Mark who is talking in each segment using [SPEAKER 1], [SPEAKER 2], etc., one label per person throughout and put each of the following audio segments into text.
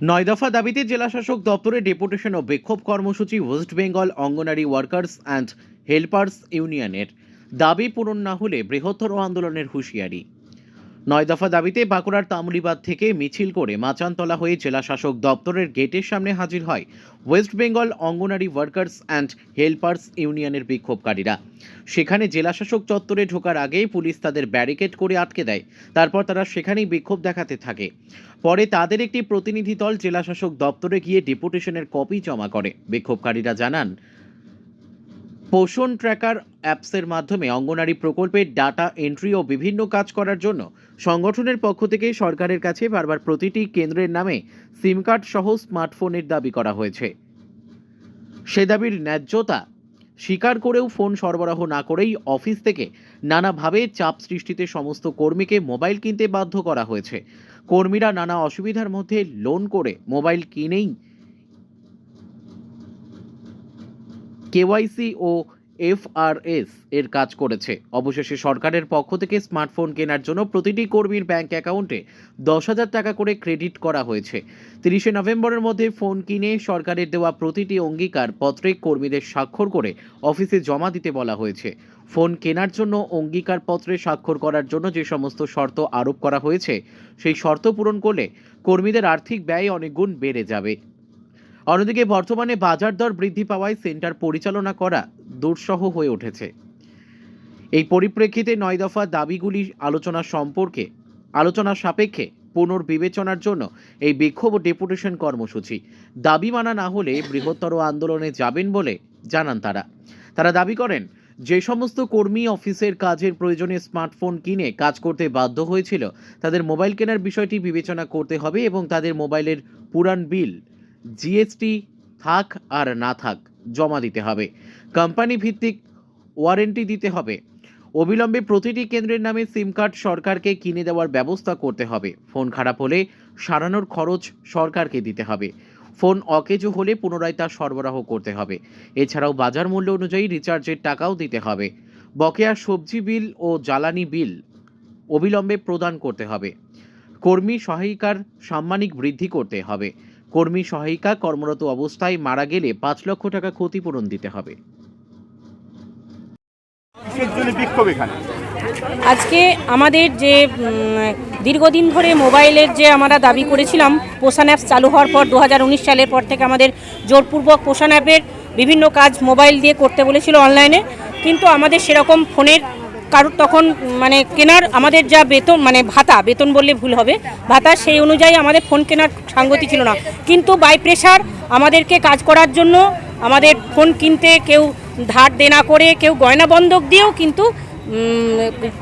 [SPEAKER 1] নয় দফা দাবিতে জেলাশাসক দপ্তরে ডেপুটেশন ও বিক্ষোভ কর্মসূচি West Bengal, Anganwadi workers and helpers ইউনিয়নের। দাবি পূরণ না হলে বৃহত্তর আন্দোলনের হুঁশিয়ারি। নয় দফা দাবিতে বাঁকুড়ার তামুলিবাদ থেকে মিছিল করে মাচানতলা হয়ে জেলাশাসক দপ্তরের গেটের সামনে হাজির হয় West Bengal Anganwadi workers and helpers ইউনিয়নের বিক্ষোভকারীরা। সেখানে জেলাশাসক চত্বরে ঢোকার আগেই পুলিশ তাদের ব্যারিকেড করে আটকে দেয়। তারপর তারা সেখানেই বিক্ষোভ দেখাতে থাকে। পরে তাদের একটি প্রতিনিধি দল জেলাশাসক দপ্তরে গিয়ে ডেপুটেশনের কপি জমা করে। বিক্ষোভকারীরা জানান পোষণ ট্র্যাকার অ্যাপসের মাধ্যমে অঙ্গনারী প্রকল্পের ডাটা এন্ট্রি ও বিভিন্ন কাজ করার জন্য সংগঠনের পক্ষ থেকে সরকারের কাছে বারবার প্রতিটি কেন্দ্রের নামে সিম কার্ড সহ স্মার্টফোনের দাবি করা হয়েছে। সে দাবির ন্যায্যতা স্বীকার করেও ফোন সরবরাহ না করেই অফিস থেকে নানাভাবে চাপ সৃষ্টিতে সমস্ত কর্মীকে মোবাইল কিনতে বাধ্য করা হয়েছে। কর্মীরা নানা অসুবিধার মধ্যে লোন করে মোবাইল কিনেই কেওয়াইসি ও এফআরএস এর কাজ করেছে। অবশেষে সরকারের পক্ষ থেকে স্মার্টফোন কেনার জন্য প্রতিটি কর্মীর ব্যাংক অ্যাকাউন্টে দশ হাজার টাকা করে ক্রেডিট করা হয়েছে। তিরিশে নভেম্বরের মধ্যে ফোন কিনে সরকারের দেওয়া প্রতিটি অঙ্গীকার পত্রে কর্মীদের স্বাক্ষর করে অফিসে জমা দিতে বলা হয়েছে। ফোন কেনার জন্য অঙ্গীকার পত্রে স্বাক্ষর করার জন্য যে সমস্ত শর্ত আরোপ করা হয়েছে, সেই শর্ত পূরণ করলে কর্মীদের আর্থিক ব্যয় অনেক গুণ বেড়ে যাবে। অন্যদিকে বর্তমানে বাজার দর বৃদ্ধি পাওয়ায় সেন্টার পরিচালনা করা দুঃসহ হয়ে উঠেছে। এই পরিপ্রেক্ষিতে নয় দফা দাবিগুলি আলোচনা সম্পর্কে, আলোচনা সাপেক্ষে পুনর্বিবেচনার জন্য এই বিক্ষোভ ডেপুটেশন কর্মসূচি। দাবি মানা না হলে বৃহত্তর আন্দোলনে যাবেন বলে জানান তারা। তারা দাবি করেন, যে সমস্ত কর্মী অফিসের কাজের প্রয়োজনে স্মার্টফোন কিনে কাজ করতে বাধ্য হয়েছিল, তাদের মোবাইল কেনার বিষয়টি বিবেচনা করতে হবে এবং তাদের মোবাইলের পুরান বিল জিএসটি থাক আর না থাক জমা দিতে হবে। কোম্পানি ভিত্তিক ওয়ারেন্টি দিতে হবে। অবিলম্বে প্রতিটি কেন্দ্রের নামে সিম কার্ড সরকারকে কিনে দেওয়ার ব্যবস্থা করতে হবে। ফোন খারাপ হলে সারানোর খরচ সরকারকে দিতে হবে। ফোন অকেজো হলে পুনরায় তা সরবরাহ করতে হবে। এছাড়াও বাজার মূল্য অনুযায়ী রিচার্জের টাকাও দিতে হবে। বকেয়া সবজি বিল ও জ্বালানি বিল অবিলম্বে প্রদান করতে হবে। কর্মী সহায়িকার সাম্মানিক বৃদ্ধি করতে হবে। কর্মী সহায়িকা কর্মরত অবস্থায় মারা গেলে পাঁচ লক্ষ টাকা ক্ষতিপূরণ দিতে হবে।
[SPEAKER 2] আজকে আমাদের যে দীর্ঘদিন ধরে মোবাইলের যে আমরা দাবি করেছিলাম পোষণ অ্যাপস চালু হওয়ার পর দু হাজার উনিশ সালের পর থেকে আমাদের জোরপূর্বক পোষণ অ্যাপের বিভিন্ন কাজ মোবাইল দিয়ে করতে বলেছিল অনলাইনে। কিন্তু আমাদের সেরকম ফোনের কারোর তখন মানে কেনার আমাদের যা বেতন মানে ভাতা, বেতন বললে ভুল হবে, ভাতা সেই অনুযায়ী আমাদের ফোন কেনার সাঙ্গতি ছিল না। কিন্তু বাই প্রেশার আমাদেরকে কাজ করার জন্য আমাদের ফোন কিনতে কেউ ধার দেনা করে, কেউ গয়না বন্ধক দিয়েও কিন্তু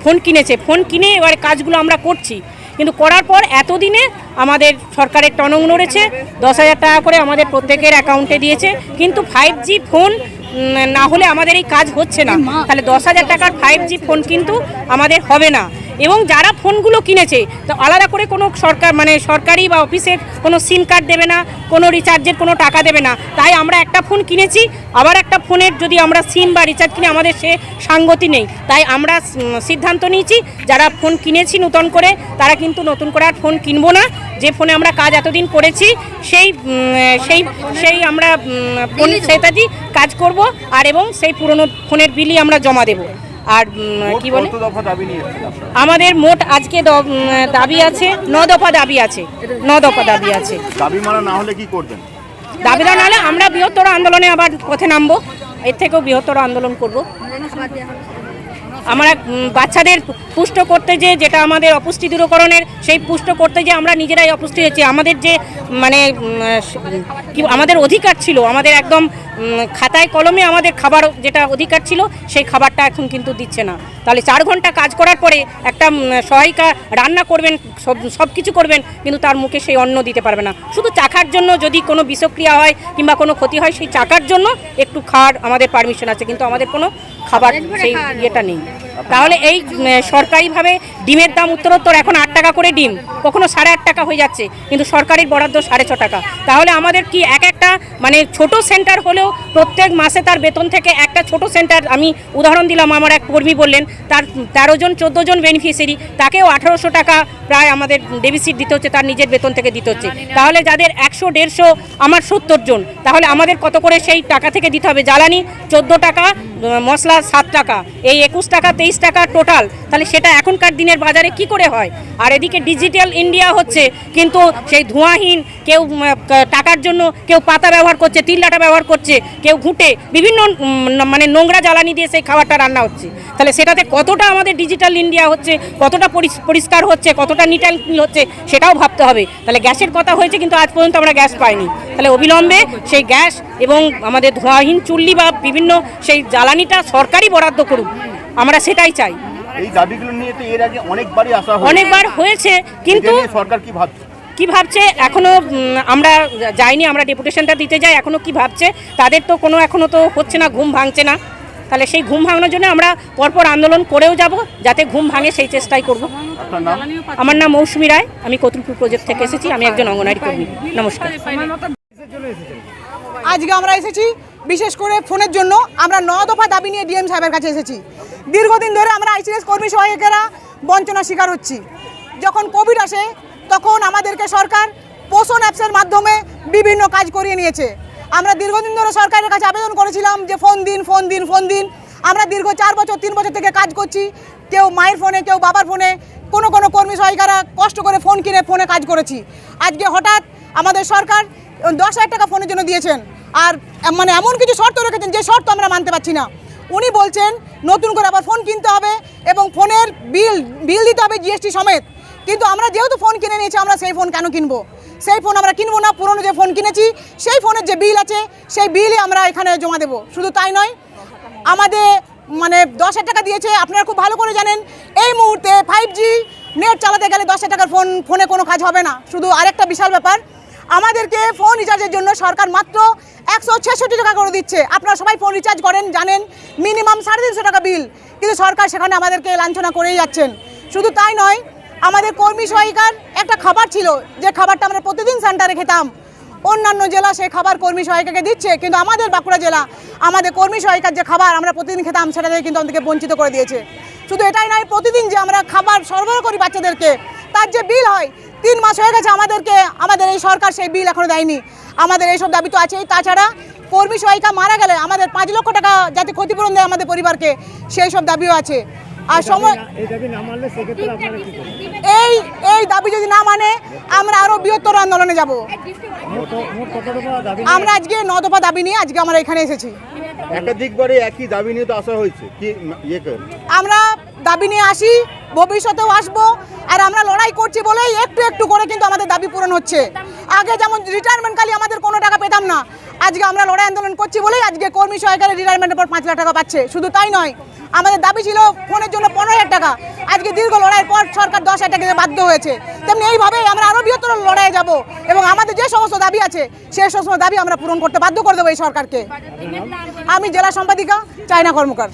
[SPEAKER 2] ফোন কিনেছে। ফোন কিনে এবার কাজগুলো আমরা করছি। কিন্তু করার পর এতদিনে আমাদের সরকারের টনং নড়েছে, দশ হাজার টাকা করে আমাদের প্রত্যেকের অ্যাকাউন্টে দিয়েছে। কিন্তু ফাইভ জি ফোন না হলে আমাদের এই কাজ হচ্ছে না। তাহলে দশ হাজার টাকার ফাইভ জি ফোন কিন্তু আমাদের হবে না। এবং যারা ফোনগুলো কিনেছে তো আলাদা করে কোনো সরকার মানে সরকারি বা অফিসের কোনো সিম কার্ড দেবে না কোনো রিচার্জের কোনো টাকা দেবে না। তাই আমরা একটা ফোন কিনেছি আবার একটা ফোনের যদি আমরা সিম বা রিচার্জ কিনে আমাদের সে সাঙ্গতি নেই। তাই আমরা সিদ্ধান্ত নিয়েছি যারা ফোন কিনেছি নতুন করে তারা কিন্তু নতুন করে আর ফোন কিনবো না। যে ফোনে আমরা কাজ এতদিন করেছি সেই সেই সেই আমরা ফোন সেটাতেই কাজ করব আর এবং সেই পুরনো ফোনের বিলই আমরা জমা দেব। আর কি বলে?
[SPEAKER 3] দাবি?
[SPEAKER 2] আমাদের মোট আজকে দাবি আছে ন দফা দাবি আছে ন দফা দাবি আছে।
[SPEAKER 3] দাবি মানা না হলে কি করবেন?
[SPEAKER 2] দাবিদার নাহলে আমরা বৃহত্তর আন্দোলনে আবার পথে নামবো এর থেকেও বৃহত্তর আন্দোলন করব। আমরা বাচ্চাদের পুষ্ট করতে যে যেটা আমাদের অপুষ্টি দূরকরণের সেই পুষ্ট করতে যে আমরা নিজেরাই অপুষ্টি হয়েছি। আমাদের যে মানে কি আমাদের অধিকার ছিল আমাদের একদম খাতায় কলমে আমাদের খাবার যেটা অধিকার ছিল সেই খাবারটা এখন কিন্তু দিচ্ছে না। তাহলে চার ঘণ্টা কাজ করার পরে একটা সহায়িকা রান্না করবেন সব সব কিছু করবেন কিন্তু তার মুখে সেই অন্ন দিতে পারবে না। শুধু চাকার জন্য যদি কোনো বিষক্রিয়া হয় কিংবা কোনো ক্ষতি হয় সেই চাকার জন্য একটু খাওয়ার আমাদের পারমিশন আছে কিন্তু আমাদের কোনো খাবার সেই ইয়েটা নেই। তাহলে এই সরকারিভাবে ডিমের দাম উত্তরোত্তর এখন আট টাকা করে ডিম, কখনো সাড়ে আট টাকা হয়ে যাচ্ছে, কিন্তু সরকারের বরাদ্দ সাড়ে ছ টাকা। তাহলে আমাদের কি এক একটা মানে ছোট সেন্টার হলেও প্রত্যেক মাসে তার বেতন থেকে একটা ছোট সেন্টার, আমি উদাহরণ দিলাম, আমার এক কর্মী বললেন, তার তেরো জন, চোদ্দ জন বেনিফিশিয়ারি তাকেও আঠারোশো টাকা প্রায় আমাদের ডেবিসিট দিতে হচ্ছে, তার নিজের বেতন থেকে দিতে হচ্ছে। তাহলে যাদের একশো, দেড়শো, আমার সত্তর জন, তাহলে আমাদের কত করে সেই টাকা থেকে দিতে হবে? জ্বালানি চোদ্দ টাকা মশলা সাত টাকা, এই একুশ টাকা, তেইশ টাকা টোটাল তাহলে সেটা এখনকার দিনের বাজারে কি করে হয়? আর এদিকে ডিজিটাল ইন্ডিয়া হচ্ছে, কিন্তু সেই ধোঁয়াহীন, কেউ টাকার জন্য কেউ পাতা ব্যবহার করছে তিল্লাটা ব্যবহার করছে, কেউ ঘুঁটে, বিভিন্ন মানে নোংরা জ্বালানি দিয়ে সেই খাবারটা রান্না হচ্ছে। তাহলে সেটাতে কতটা আমাদের ডিজিটাল ইন্ডিয়া হচ্ছে, কতটা পরিষ্কার হচ্ছে, কতটা নিট অ্যান্ড ক্লিন হচ্ছে, সেটাও ভাবতে হবে। তাহলে গ্যাসের কথা হয়েছে, কিন্তু আজ পর্যন্ত আমরা গ্যাস পাইনি। তাহলে অবিলম্বে সেই গ্যাস এবং আমাদের ধোঁয়াহীন চুল্লি বা বিভিন্ন সেই জ্বালানিটা সরকারই বরাদ্দ করুক আমরা সেটাই চাই।
[SPEAKER 3] এই দাবিগুলো নিয়ে তো এর আগে অনেকবারই আসা
[SPEAKER 2] অনেকবার হয়েছে কিন্তু
[SPEAKER 3] সরকার কি ভাবছে?
[SPEAKER 2] কি ভাবছে এখনও আমরা যাইনি আমরা ডেপুটেশনটা দিতে যাই এখনও কি ভাবছে? তাদের তো কোনো এখনও তো হচ্ছে না ঘুম ভাঙছে না। তাহলে সেই ঘুম ভাঙানোর জন্য আমরা পরপর আন্দোলন করেও যাব যাতে ঘুম ভাঙে সেই চেষ্টাই করব। আমার নাম মৌসুমী রায় আমি কতুলপুর প্রজেক্ট থেকে এসেছি আমি একজন অঙ্গনারী কর্মী। নমস্কার।
[SPEAKER 4] আজকে আমরা এসেছি বিশেষ করে ফোনের জন্য। আমরা ন দফা দাবি নিয়ে ডিএম সাহেবের কাছে এসেছি। দীর্ঘদিন ধরে আমরা আইসিএস কর্মী সহায়কেরা বঞ্চনার শিকার হচ্ছি। যখন কোভিড আসে, তখন আমাদেরকে সরকার পোষণ অ্যাপসের মাধ্যমে বিভিন্ন কাজ করিয়ে নিয়েছে। আমরা দীর্ঘদিন ধরে সরকারের কাছে আবেদন করেছিলাম যে ফোন দিন ফোন দিন ফোন দিন। আমরা দীর্ঘ চার বছর, তিন বছর থেকে কাজ করছি। কেউ মায়ের ফোনে, কেউ বাবার ফোনে, কোনো কোনো কর্মী সহায়িকারা কষ্ট করে ফোন কিনে ফোনে কাজ করেছি। আজকে হঠাৎ আমাদের সরকার দশ হাজার টাকা ফোনের জন্য দিয়েছেন। আর মানে এমন কিছু শর্ত রেখেছেন যে শর্ত আমরা মানতে পারছি না। উনি বলছেন, নতুন করে আবার ফোন কিনতে হবে এবং ফোনের বিল বিল দিতে হবে জিএসটি সমেত। কিন্তু আমরা যেহেতু ফোন কিনে নিয়েছি, আমরা সেই ফোন কেন কিনবো? সেই ফোন আমরা কিনবো না, পুরনো যে ফোন কিনেছি, সেই ফোনের যে বিল আছে, সেই বিলই আমরা এখানে জমা দেবো। শুধু তাই নয়, আমাদের মানে দশ টাকা দিয়েছে, আপনারা খুব ভালো করে জানেন, এই মুহূর্তে ফাইভ জি নেট চালাতে গেলে দশ টাকার ফোন ফোনে কোনো কাজ হবে না। শুধু আরেকটা বিশাল ব্যাপার আমাদেরকে ফোন রিচার্জের জন্য সরকার মাত্র একশো ছেষট্টি টাকা করে দিচ্ছে। আপনারা সবাই ফোন রিচার্জ করেন, জানেন মিনিমাম সাড়ে তিনশো টাকা বিল কিন্তু সরকার সেখানে আমাদেরকে লাঞ্ছনা করেই যাচ্ছেন। শুধু তাই নয়, আমাদের কর্মী সহায়িকার একটা খাবার ছিল, যে খাবারটা আমরা প্রতিদিন সেন্টারে খেতাম। অন্যান্য জেলা সেই খাবার কর্মী সহায়িকাকে দিচ্ছে, কিন্তু আমাদের বাঁকুড়া জেলা, আমাদের কর্মী সহায়িকার যে খাবার আমরা প্রতিদিন খেতাম, সেটা থেকে কিন্তু আমাদেরকে বঞ্চিত করে দিয়েছে। শুধু এটাই নয়, প্রতিদিন যে আমরা খাবার সরবরাহ করি বাচ্চাদেরকে, তার যে বিল হয় তিন মাস হয়ে গেছে আমাদেরকে, আমাদের এই সরকার সেই বিল এখনও দেয়নি। আমাদের এইসব দাবি তো আছেই। তাছাড়া কর্মী সহায়িকা মারা গেলে আমাদের পাঁচ লক্ষ টাকা যাতে ক্ষতিপূরণ দেয় আমাদের পরিবারকে, সেই সব দাবিও আছে। আর সময় এই এই দাবি যদি না মানে আমরা আরও বৃহত্তর আন্দোলনে যাব। আমরা আজকে ন দফা দাবি নিয়ে আজকে আমরা এখানে এসেছি।
[SPEAKER 3] একাধিকবারে একই দাবি নিয়ে তো আসা হয়েছে। কি ইয়ে
[SPEAKER 4] আমরা দাবি নিয়ে আসি ভবিষ্যতেও আসব আর আমরা লড়াই করছি বলেই একটু একটু করে কিন্তু আমাদের দাবি পূরণ হচ্ছে। আগে যেমন রিটায়ারমেন্টকালে আমাদের কোনো টাকা পেতাম না আজকে আমরা লড়াই আন্দোলন করছি বলেই আজকে কর্মী সহায়কারের রিটায়ারমেন্টের পর পাঁচ লাখ টাকা পাচ্ছে। শুধু তাই নয়, আমাদের দাবি ছিল ফোনের জন্য পনেরো হাজার টাকা। আজকে দীর্ঘ লড়াইয়ের পর সরকার দশ হাজার টাকা বাধ্য হয়েছে। তেমনি এইভাবেই আমরা আরও বৃহত্তর লড়াইয়ে যাব এবং আমাদের যে সমস্ত দাবি আছে সেই সমস্ত দাবি আমরা পূরণ করতে বাধ্য করে দেবো এই সরকারকে। আমি জেলা সম্পাদিকা, চায়না কর্মকার।